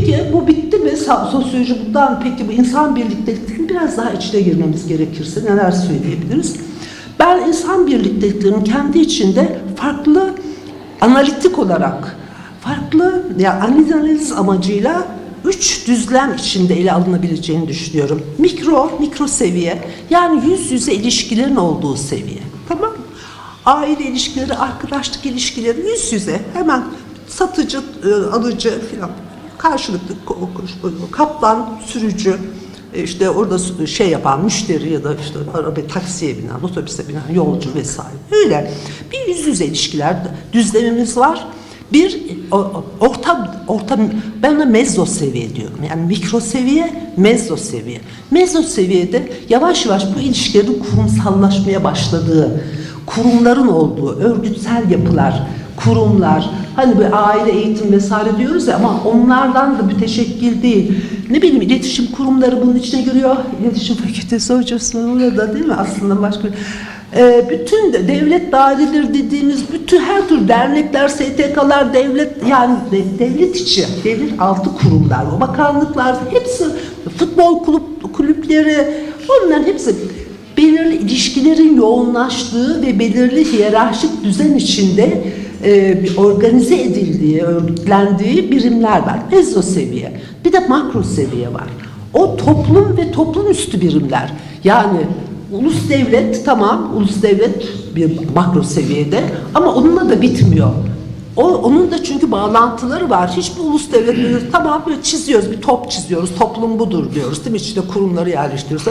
Peki bu bitti mi? Sosyoloji bundan peki bu insan birlikteliklerinin biraz daha içine girmemiz gerekirse neler söyleyebiliriz? Ben insan birlikteliklerinin kendi içinde farklı analitik olarak farklı ya analiz analiz amacıyla üç düzlem içinde ele alınabileceğini düşünüyorum. Mikro, mikro seviye yani yüz yüze ilişkilerin olduğu seviye. Tamam? Aile ilişkileri, arkadaşlık ilişkileri yüz yüze hemen satıcı, e, alıcı filan karşılıklı ko- kaplan, sürücü, e, işte orada şey yapan müşteri ya da işte araba taksiye binen, otobüse binen yolcu vesaire. Öyle bir yüz yüze ilişkiler düzlemimiz var. Bir orta orta ben ona mezzo seviye diyorum. Yani mikro seviye, mezzo seviye. Mezzo seviyede yavaş yavaş bu ilişkilerin kurumsallaşmaya başladığı, kurumların olduğu, örgütsel yapılar, kurumlar, hani bir aile eğitim vesaire diyoruz ya ama onlardan da müteşekkil değil. Ne bileyim iletişim kurumları bunun içine giriyor. İletişim fakültesi hocası orada değil mi aslında başka ee, bütün de devlet daireleri dediğimiz bütün her tür dernekler, STK'lar, devlet yani de- devlet içi, devlet altı kurumlar, o bakanlıklar hepsi futbol kulüp, kulüpleri onların hepsi belirli ilişkilerin yoğunlaştığı ve belirli hiyerarşik düzen içinde organize edildiği, örgütlendiği birimler var. Mezo seviye. Bir de makro seviye var. O toplum ve toplum üstü birimler. Yani ulus devlet tamam, ulus devlet bir makro seviyede ama onunla da bitmiyor. O, onun da çünkü bağlantıları var. Hiçbir ulus devlet tamam böyle çiziyoruz, bir top çiziyoruz, toplum budur diyoruz değil mi? İçinde kurumları yerleştiriyoruz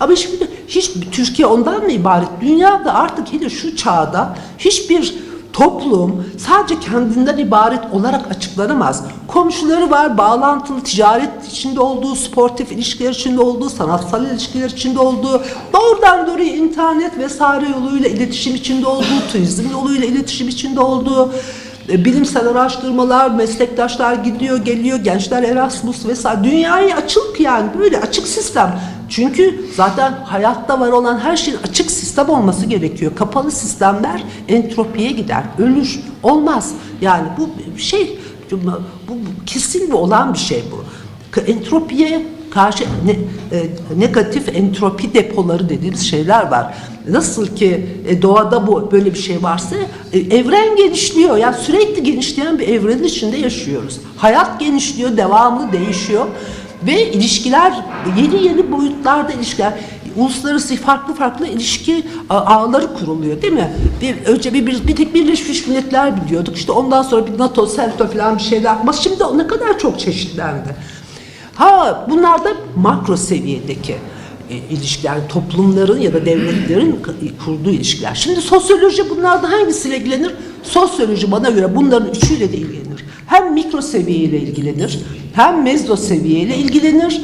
ama şimdi hiç Türkiye ondan mı ibaret? Dünyada artık hele şu çağda hiçbir toplum sadece kendinden ibaret olarak açıklanamaz. Komşuları var, bağlantılı ticaret içinde olduğu, sportif ilişkiler içinde olduğu, sanatsal ilişkiler içinde olduğu, doğrudan doğruya internet vesaire yoluyla iletişim içinde olduğu, turizm yoluyla iletişim içinde olduğu, e, bilimsel araştırmalar, meslektaşlar gidiyor, geliyor, gençler Erasmus vesaire. Dünyaya açık yani böyle açık sistem. Çünkü zaten hayatta var olan her şeyin açık sistem olması gerekiyor. Kapalı sistemler entropiye gider, ölür, olmaz. Yani bu şey, bu, bu kesin bir olan bir şey bu. Entropiye karşı ne, e, negatif entropi depoları dediğimiz şeyler var. Nasıl ki e, doğada bu böyle bir şey varsa e, evren genişliyor. Yani sürekli genişleyen bir evrenin içinde yaşıyoruz. Hayat genişliyor, devamlı değişiyor ve ilişkiler yeni yeni boyutlarda ilişkiler uluslararası farklı farklı ilişki ağları kuruluyor değil mi? Bir, önce bir, bir, bir tek Birleşmiş Milletler biliyorduk. İşte ondan sonra bir NATO, SELTO falan bir şeyler. Ama şimdi ne kadar çok çeşitlendi. Ha bunlar da makro seviyedeki e, ilişkiler, toplumların ya da devletlerin kurduğu ilişkiler. Şimdi sosyoloji bunlardan hangisiyle ilgilenir? Sosyoloji bana göre bunların üçüyle de ilgilenir. Hem mikro seviyeyle ilgilenir, hem mezzo seviyeyle ilgilenir,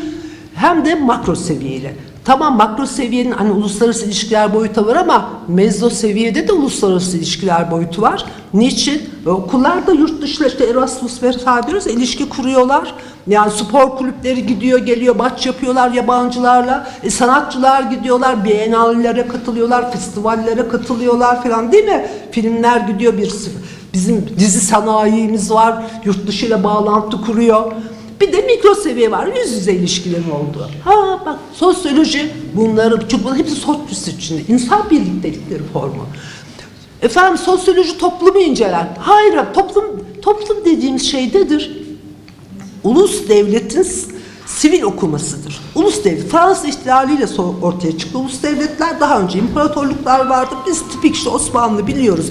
hem de makro seviyeyle. Tamam makro seviyenin hani uluslararası ilişkiler boyutu var ama mezzo seviyede de uluslararası ilişkiler boyutu var. Niçin? E, okullar da yurt dışıyla işte Erasmus vesaire diyoruz ilişki kuruyorlar. Yani spor kulüpleri gidiyor geliyor maç yapıyorlar yabancılarla. E, sanatçılar gidiyorlar bienallere katılıyorlar, festivallere katılıyorlar falan değil mi? Filmler gidiyor bir. Bizim dizi sanayimiz var, yurt dışıyla bağlantı kuruyor. Bir de mikro seviye var, yüz yüze ilişkilerin olduğu. Ha bak sosyoloji bunları, çünkü bunların hepsi sosyoloji içinde. İnsan birliktelikleri formu. Efendim sosyoloji toplumu inceler. Hayır, toplum toplum dediğimiz şey nedir? Ulus devletin sivil okumasıdır. Ulus devlet Fransız ihtilaliyle ortaya çıktı. Ulus devletler daha önce imparatorluklar vardı. Biz tipik işte Osmanlı biliyoruz.